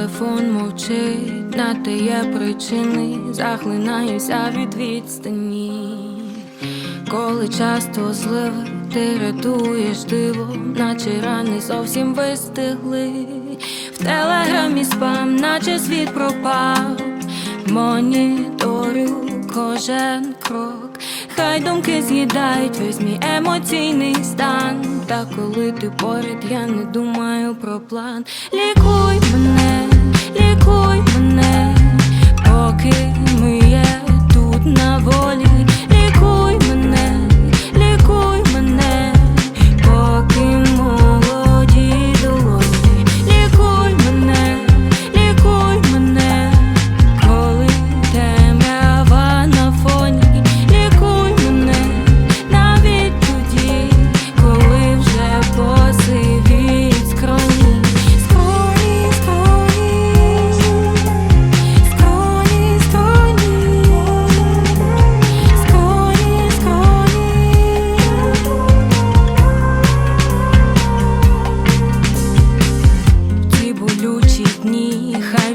телефон мовчить, на те є причини, захлинаюся від відстані. Коли часто зливи, ти рятуєш диво, наче рани зовсім вистигли. В телеграмі спам, наче світ пропав, моніторю кожен крок. Хай думки з'їдають весь мій емоційний стан. Та коли ти поряд, я не думаю про план. Лікуй мене,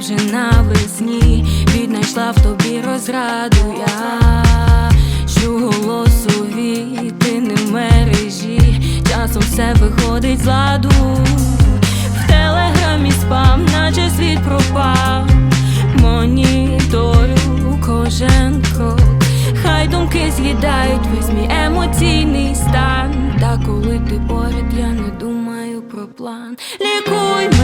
вже навесні віднайшла в тобі розраду я, що голосові ти не мережі, часом все виходить з ладу. В телеграмі спам, наче світ пропав, моніторю кожен крок. Хай думки з'їдають весь мій емоційний стан. Та коли ти поряд, я не думаю про план. Лікуй